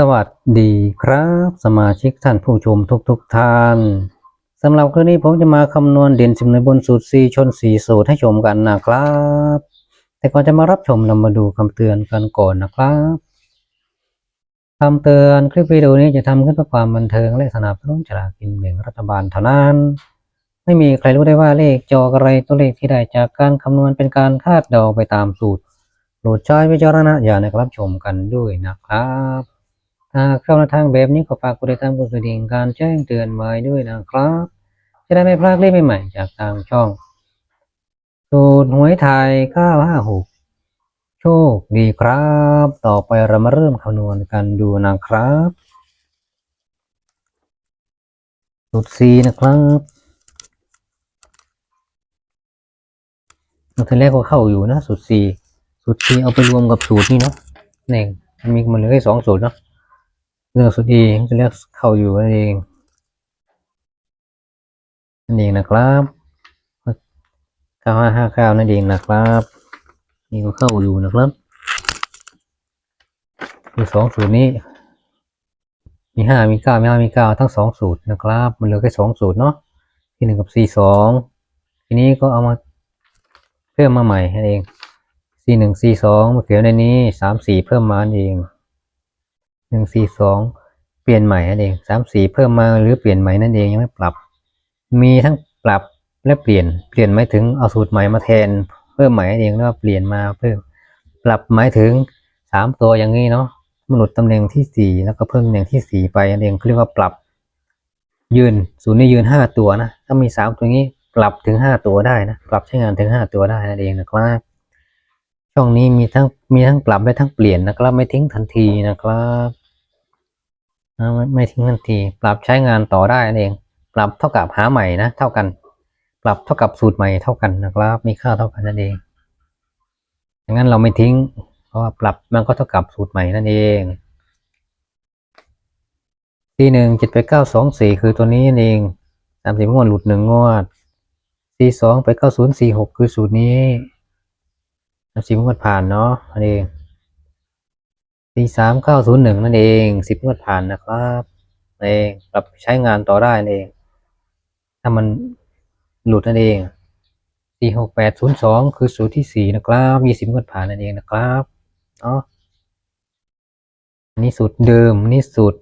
สวัสดีครับ สมาชิกท่านผู้ชมทุกๆทท่านสำหรับคลิปนี้ผมจะมาคำนวณเด่นสิบในบนสูตร C ชน 4 สูตรให้ชมกันนะครับ แต่ก่อนจะมารับชมเรามาดูคำเตือนกันก่อนนะครับคำเตือนคลิปวิดีโอนี้จะทำขึ้นเพื่อความบันเทิงและสนับสนุนฉลากกินแบ่งรัฐบาลเท่านั้น ไม่มีใครรู้ได้ว่าเลขจออะไรตัวเลขที่ได้จากการคำนวณเป็นการคาดเดาไปตามสูตรโปรดใช้วิจารณญาณในการรับชมกันด้วยนะครับ หากเข้าในทางแบบนี้ก็ฝากกดติดตามกดกระดิ่งการแจ้งเตือนไว้ด้วยนะครับ จะได้ไม่พลาดคลิปใหม่ๆจากทางช่องสูตรหวยไทย956 โชคดีครับ ต่อไปเรามาเริ่มคำนวณกันดูนะครับสูตร C นะครับทีแรกก็เข้าอยู่นะสูตร C สูตร C เอาไปรวมกับสูตรนี้เนาะนี่มันมีมันเหลือแค่สองสูตรเนาะ เรื่องสุดเองจะเรียกเข้าอยู่นั่นเองนั่นเองนะครับเก้าห้าห้าเก้านั่นเองนะครับนี่ก็เข้าอยู่นะครับมีสองสูตรนี้มีห้ามีเก้ามีห้ามีเก้าทั้งสองสูตรนะครับ มันเหลือแค่สองสูตรเนาะที่หนึ่งกับสี่สองทีนี้ก็เอามาเพิ่มมาใหม่นั่นเองสี่หนึ่งสี่สองมาเขียนในนี้สามสี่เพิ่มมานั่นเอง หนึ่งสี่สองเปลี่ยนใหม่นั่นเองสามสี่เพิ่มมาหรือเปลี่ยนใหม่นั่นเองยังไม่ปรับ มีทั้งปรับและเปลี่ยนเปลี่ยนหมายถึงเอาสูตรใหม่มาแทน เพิ่มใหม่นั่นเองแล้วเปลี่ยนมาเพิ่มปรับหมายถึงสามตัวอย่างนี้เนาะมนหลุดตำแหน่งที่สี่แล้วก็เพิ่มตำแหน่งที่สี่ไปนั่นเองเขาเรียกว่าปรับ ยืนศูนย์นี่ยืนห้าตัวนะถ้ามีสามตัวนี้ปรับถึงห้าตัวได้นะปรับใช้งานถึงห้าตัวได้นั่นเองนะครับ ช่องนี้มีทั้งมีทั้งปรับและทั้งเปลี่ยนนะครับ ไม่ทิ้งทันทีนะครับไม่ไม่ทิ้งทันที ปรับใช้งานต่อได้นั่นเอง ปรับเท่ากับหาใหม่นะเท่ากัน ปรับเท่ากับสูตรใหม่เท่ากันนะครับ มีค่าเท่ากันนั่นเองดังนั้นเราไม่ทิ้ง เพราะว่าปรับมันก็เท่ากับสูตรใหม่นั่นเองที่หนึ่งเจ็ดไปเก้าสองสี่คือตัวนี้นั่นเองสามสิบงวดหลุดหนึ่งงวดสี่สองไปเก้าศูนย์สี่หกคือสูตรนี้ สิบงวดผ่านเนาะนั่นเองสี่สามเก้าศูนย์หนึ่งนั่นเองสิบงวดผ่านนะครับนั่นเองปรับใช้งานต่อได้นั่นเอง ถ้ามันหลุดนั่นเองสี่หกแปดศูนย์สองคือสูตรที่สี่นะครับยี่สิบงวดผ่านนั่นเองนะครับเนาะอันนี้สูตรเดิมนนี่สูตร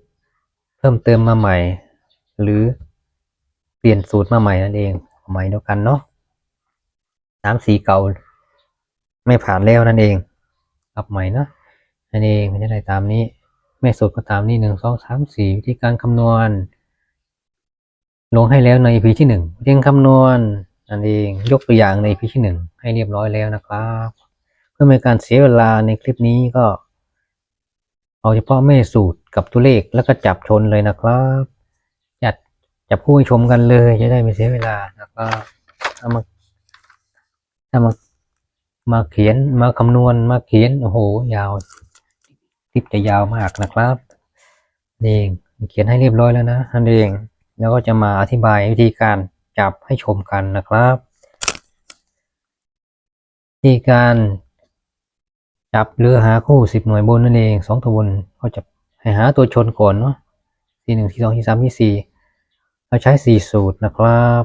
เพิ่มเติมมาใหม่ หรือเปลี่ยนสูตรมาใหม่นั่นเองใหม่เดียวกันเนาะสามสี่เก่า ไม่ผ่านแล้วนั่นเองปรับใหม่นะนั่นเองมันจะได้ตามนี้ไม่สุดก็ตามนี้หนึ่งสองสามสี่วิธีการคำนวณ ลงให้แล้วใน EP ที่หนึ่งเรียงคำนวณนั่นเองยกตัวอย่างใน EP ที่หนึ่งให้เรียบร้อยแล้วนะครับ เพื่อไม่ให้การเสียเวลาในคลิปนี้ก็เอาเฉพาะแม่สูตรกับตัวเลขแล้วก็จับชนเลยนะครับจัดจับคู่ให้ชมกันเลยจะได้ไม่เสียเวลานะครับเอามาเอามา มาเขียนมาคำนวณมาเขียนโอ้โหยาวทิปจะยาวมากนะครับนี่เองเขียนให้เรียบร้อยแล้วนะนั่นเองแล้วก็จะมาอธิบายวิธีการจับให้ชมกันนะครับวิธีการจับหรือหาคู่สิบหน่วยบนนั่นเองสองตัวบนก็จะให้หาตัวชนก่อนเนาะที่หนึ่งที่สองที่สามที่สี่เราใช้สี่สูตรนะครับ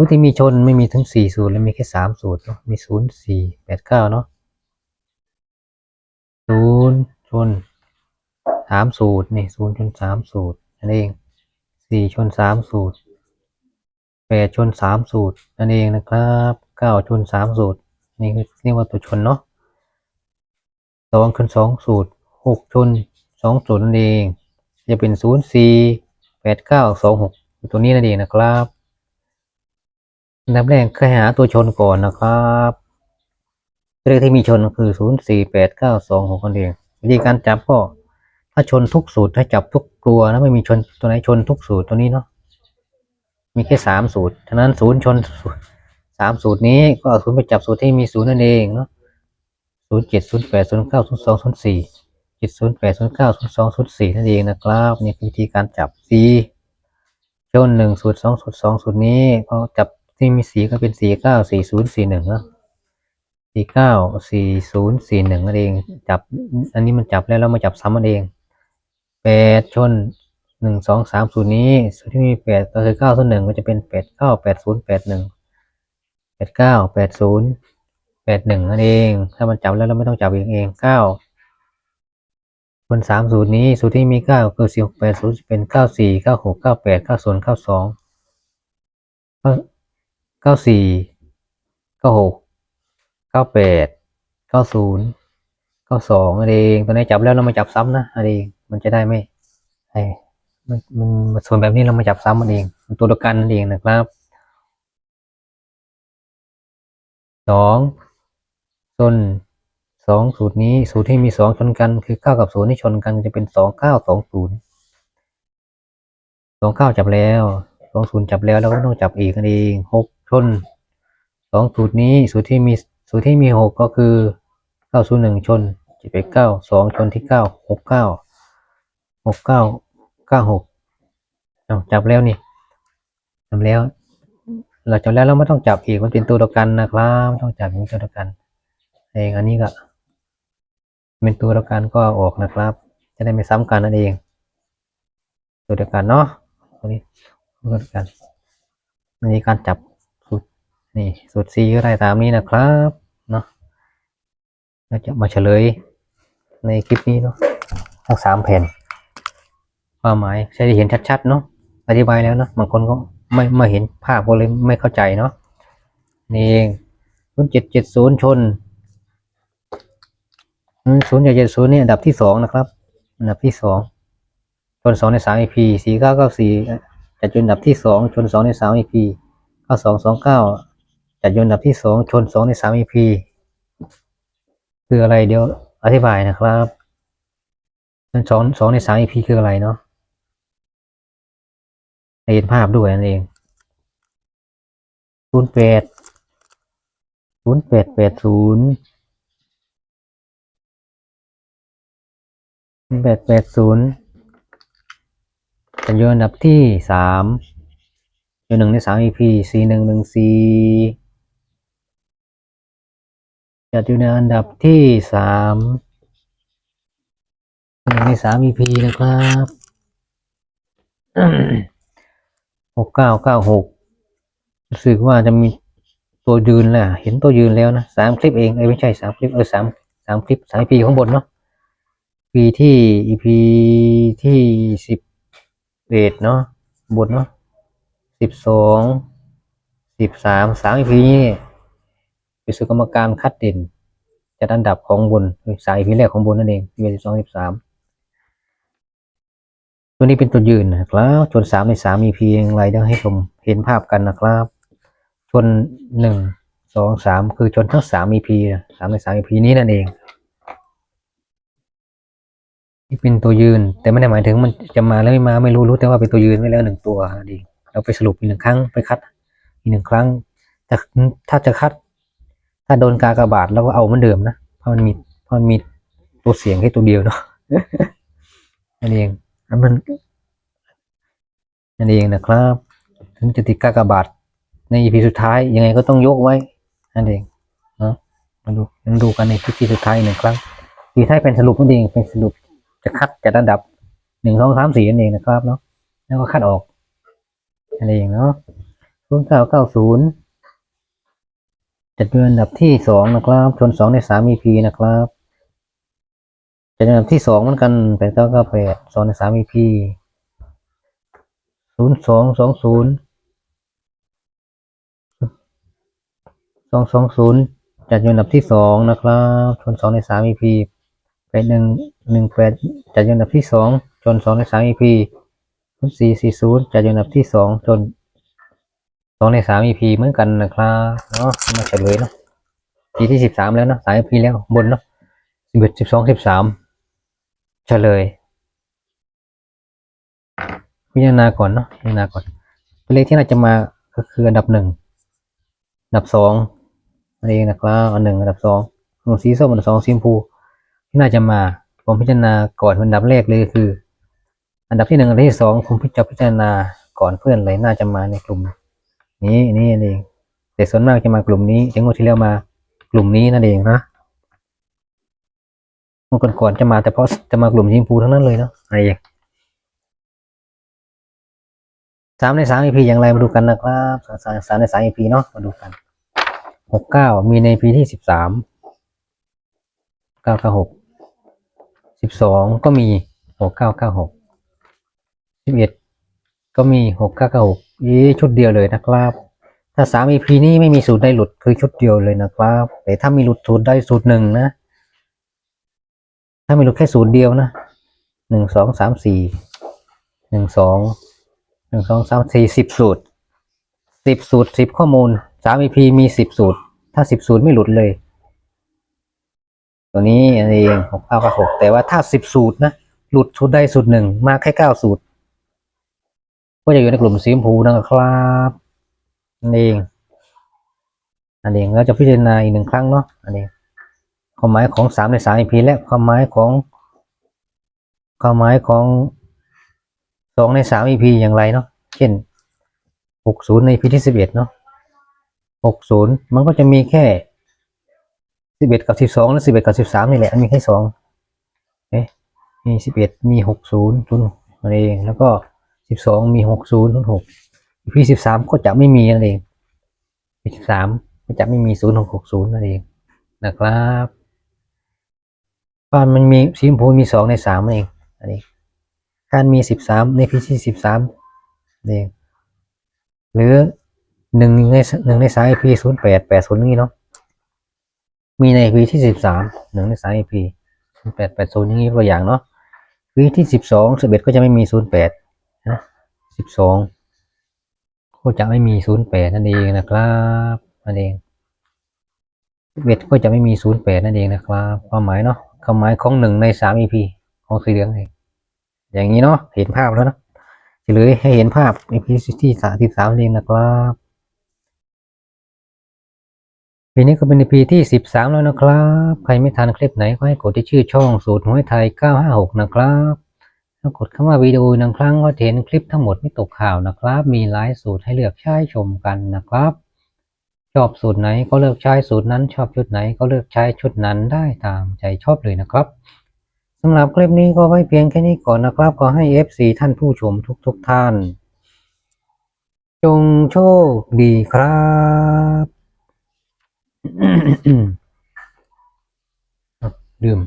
สูตรที่มีชนไม่มีถึงสี่สูตรแล้วมีแค่สามสูตรเนาะมีศูนย์สี่แปดเก้าเนาะศูนย์ชนสามสูตรนี่ศูนย์ชนสามสูตรนั่นเองสี่ชนสามสูตรแปดชนสามสูตรนั่นเองนะครับเก้าชนสามสูตร นี่คือเรียกว่าตัวชนเนาะสองชนสองสูตรหกชนสองสูตรนั่นเอง จะเป็นศูนย์สี่แปดเก้าสองหกตัวนี้นั่นเองนะครับ อันดับแรกคือหาตัวชนก่อนนะครับเลขที่มีชนคือศูนย์สี่แปดเก้าสองหกนั่นเองวิธีการจับก็ ถ้าชนทุกสูตรถ้าจับทุกตัวนะไม่มีชนตัวไหนชนทุกสูตรตัวนี้เนาะมีแค่สามสูตรฉะนั้นศูนย์ชนสามสูตรนี้ก็เอาศูนย์ไปจับสูตรที่มีศูนย์นั่นเองเนาะศูนย์เจ็ดศูนย์แปดศูนย์เก้าศูนย์สองศูนย์สี่เจ็ดศูนย์แปดศูนย์เก้าศูนย์สองศูนย์สี่นั่นเองนะครับนี่คือวิธีการจับสีชนหนึ่งสูตรสองสูตรสองสูตรนี้พอจับ ที่มีสีก็เป็นสี่เก้าสี่ศูนย์สี่หนึ่งเนาะสี่เก้าสี่ศูนย์สี่หนึ่งนั่นเองจับ อันนี้มันจับแล้วเรามาจับซ้ำมันเองแปดชนหนึ่งสองสามศูนย์นี้ศูนย์ที่มีแปดก็คือเก้าส่วนหนึ่งก็จะเป็นแปดเก้าแปดศูนย์แปดหนึ่งแปดเก้าแปดศูนย์แปดหนึ่งนั่นเอง ถ้ามันจับแล้วเราไม่ต้องจับเองเองเก้าบนสามศูนย์นี้ศูนย์ที่มีเก้าคือสี่หกแปดศูนย์เป็นเก้าสี่เก้าหกเก้าแปดเก้าศูนย์เก้าสอง เก้าสี่เก้าหกเก้าแปดเก้าศูนย์เก้าสองนั่นเองตอนนี้จับแล้วเรามาจับซ้ำนะนั่นเองมันจะได้ไม่ไอ้มันมันมันส่วนแบบนี้เรามาจับซ้ำมันเองมันตัวเดียวกันนั่นเองนะครับสองส่วนสองสูตรนี้สูตรที่มีสองชนกันคือเก้ากับศูนย์ที่ชนกันจะเป็นสองเก้าสองศูนย์สองเก้าจับแล้ว องศูนย์จับแล้วแล้วก็ต้องจับอีกนั่นเองหกชนสองสูตรนี้สูตรที่มีสูตรที่มีหกก็คือเก้าศูนย์หนึ่งชนจะเป็นเก้าสองชนที่เก้าหกเก้าหกเก้าเก้าหกเอาจับแล้วนี่จับแล้ว เราจับแล้วเราไม่ต้องจับอีกมันเป็นตัวเดียวกันนะครับไม่ต้องจับอย่างนี้ตัวเดียวกันเองอันนี้ก็เป็นตัวเดียวกันก็ออกนะครับ จะได้ไม่ซ้ำกันนั่นเอง ตัวเดียวกันเนาะตัวนี้ ตัวเดียวกันอันนี้การจับสูตรนี่สูตร C ก็ได้ตามนี้นะครับเนาะเราจะมาเฉลยในคลิปนี้เนาะทั้งสามแผ่นความหมายใช้ได้เห็นชัดๆเนาะอธิบายแล้วเนาะบางคนก็ไม่ไม่เห็นภาพก็เลยไม่เข้าใจเนาะนี่เองศูนเจ็ดเจ็ดศูนย์ชนศูนย์เจ็ดเจ็ดศูนย์นี่อันดับที่สองนะครับ อันดับที่สองชนสองในสาม EP สี่เก้าเก้าสี่ จัดอยู่อันดับที่สองชนสองในสาม EP เก้าสองสองเก้าจัดอยู่อันดับที่สองชนสองในสาม EP คืออะไรเดี๋ยวอธิบายนะครับชนสองสองในสาม EP คืออะไรเนาะให้เห็นภาพด้วยนั่นเองศูนย์แปดศูนย์แปดแปดศูนย์แปดแปดศูนย์ จัดอยู่อันดับที่สามอยู่หนึ่งในสาม EP สี่หนึ่งหนึ่งสี่จัดอยู่ในอันดับที่สามหนึ่งในสาม EP นะครับหกเก้าเก้าหกรู้สึกว่าจะมีตัวยืนแหละเห็นตัวยืนแล้วนะสามคลิปเองเอ้ไม่ใช่สามคลิปเออสามสามคลิปสาม EP ข้างบนเนาะ EP ที่ EP ที่สิบ เอ็ดเนาะบนเนาะสิบสองสิบสามสาม EP นี้เนี่ยเป็นสุกรรมการคัดเด่นจัดอันดับของบนสาย EP แรกของบนนั่นเอง EP สิบสองสิบสามตัวนี้เป็นตัวยืนนะครับชนสามในสาม EP อย่างไรเดี๋ยวให้ชมเห็นภาพกันนะครับชนหนึ่งสองสามคือชนทั้งสาม EP นะสามในสาม EP นี้นั่นเอง ที่เป็นตัวยืน แต่ไม่ได้หมายถึงมันจะมาแล้วไม่มาไม่รู้รู้แต่ว่าเป็นตัวยืนไว้แล้วหนึ่งตัวดี เราไปสรุปอีกหนึ่งครั้งไปคัดอีกหนึ่งครั้งแต่ถ้าจะคัด ถ้าโดนกากระบาทเราก็เอาเหมือนเดิมนะเพราะมันมีเพราะมันมีตัวเสียงแค่ตัวเดียวเนาะนั่นเองอันมันนั่นเองนะครับ ถึงจะติดกากบาทใน EP สุดท้ายยังไงก็ต้องยกไว้นั่นเองเนาะมาดูมาดูกันในคลิปที่สุดท้ายอีกหนึ่งครั้งทีท้ายเป็นสรุปนั่นเองเป็นสรุป จะคัดจัดอันดับหนึ่งสองสามสี่นั่นเองนะครับเนาะแล้วก็คัดออกนั่นเองเนาะศูนย์เก้าเก้าศูนย์จัดเป็นอันดับที่สองนะครับชนสองในสาม EP นะครับจัดอันดับที่สองเหมือนกันแปดเก้าเก้าแปดสองในสาม EP ศูนย์สองสองศูนย์สองสองศูนย์จัดอยู่อันดับที่สองนะครับชนสองในสาม EP แปดหนึ่ง หนึ่งแปดจัดอยู่อันดับที่สองจนสองในสาม EP ศูนย์สี่สี่ศูนย์จัดอยู่อันดับที่สองจนสองในสาม EP เหมือนกันนะครับเนาะมาเฉลยเนาะทีที่สิบสามแล้วเนาะสาม EP แล้วบนเนาะสิบเอ็ดสิบสองสิบสามเฉลยพิจารณาก่อนเนาะพิจารณาก่อนตัวเลขที่เราจะมาก็คืออันดับหนึ่งอันดับสองอันเองนะครับอันหนึ่งอันดับสองของสีส้มอันดับสองสีชมพูที่น่าจะมา ผมพิจารณาก่อนอันดับแรกเลยคือ อันดับที่หนึ่งอันดับที่สองผมพิจารณาก่อนเพื่อนเลยน่าจะมาในกลุ่ม นี้นี่เองแต่ส่วนมากจะมากลุ่มนี้แต่งดที่แล้วมากลุ่มนี้นั่นเองนะงวดก่อนๆจะมาแต่เพราะจะมากลุ่มยิงพูทั้งนั้นเลยเนาะไอ้สามในสามอีพีอย่างไรมาดูกันนะครับสามสามในสามอีพีเนาะมาดูกันหกเก้ามีในพีที่สิบสามเก้าเก้าหก สิบสองก็มีหกเก้าเก้าหกสิบเอ็ดก็มีหกเก้าเก้าหกยี่ชุดเดียวเลยนะครับ ถ้าสาม EP นี้ไม่มีสูตรได้หลุดคือชุดเดียวเลยนะครับแต่ถ้ามีหลุดสูตรได้สูตรหนึ่งนะ ถ้ามีหลุดแค่สูตรเดียวนะหนึ่งสองสามสี่หนึ่งสองหนึ่งสองสามสี่สิบสูตรสิบสูตรสิบข้อมูลสาม EP มีสิบสูตร ถ้าสิบสูตรไม่หลุดเลย ตัวนี้อันเองหกเก้ากับหกแต่ว่าถ้าสิบสูตรนะหลุดสูตรใดสูตรหนึ่งมาแค่เก้าสูตร ก็จะอยู่ในกลุ่มสีชมพูนะครับนั่นเองอันเองเราจะพิจารณาอีกหนึ่งครั้งเนาะอันนี้ความหมายของสามในสาม EP และความหมายของความหมายของสองในสาม EP อย่างไรเนาะเช่นหกศูนย์ใน EP ที่สิบเอ็ดเนาะหกศูนย์มันก็จะมีแค่ สิบเอ็ดกับสิบสองและสิบเอ็ดกับสิบสามนี่แหละมันมีแค่สองเอ๊ะมีสิบเอ็ดมีหกศูนย์ทุนนั่นเอง แล้วก็สิบสองมีหกศูนย์ทุนหก EP สิบสามก็จะไม่มีนั่นเอง EP สิบสามก็จะไม่มีศูนย์หกหกศูนย์นั่นเองนะครับบ้านมันมีสีชมพูมีสองในสามนั่นเองอันนี้การมีสิบสามใน EP ที่สิบสามนั่นเองหรือหนึ่งในหนึ่งในสาม EP ศูนย์แปดแปดศูนย์นี้เนาะ มีใน EP ที่สิบสามหนึ่งในสาม EP แปดแปดศูนย์อย่างนี้ตัวอย่างเนาะ EP ที่สิบสองสิบเอ็ดก็จะไม่มีศูนย์แปดนะสิบสองก็จะไม่มีศูนย์แปดนั่นเองนะครับนั่นเองสิบเอ็ดก็จะไม่มีศูนย์แปดนั่นเองนะครับความหมายเนาะความหมายของหนึ่งในสาม EP ของสีเหลืองเองอย่างนี้เนาะเห็นภาพแล้วเนาะจะเลยให้เห็นภาพ EP ที่สามสิบสามเองนะครับ ปีนี้ก็เป็น EP ที่สิบสามแล้วนะครับ ใครไม่ทันคลิปไหนก็ให้กดที่ชื่อช่องสูตรหวยไทยเก้าห้าหกนะครับถ้ากดคำว่าวิดีโอหนึ่งครั้งก็เห็นคลิปทั้งหมดไม่ตกข่าวนะครับ มีหลายสูตรให้เลือกใช้ชมกันนะครับ ชอบสูตรไหนก็เลือกใช้สูตรนั้น ชอบชุดไหนก็เลือกใช้ชุดนั้นได้ตามใจชอบเลยนะครับสำหรับคลิปนี้ก็ไว้เพียงแค่นี้ก่อนนะครับขอให้ FC ท่านผู้ชมทุกๆทท่าน จงโชคดีครับ ลืม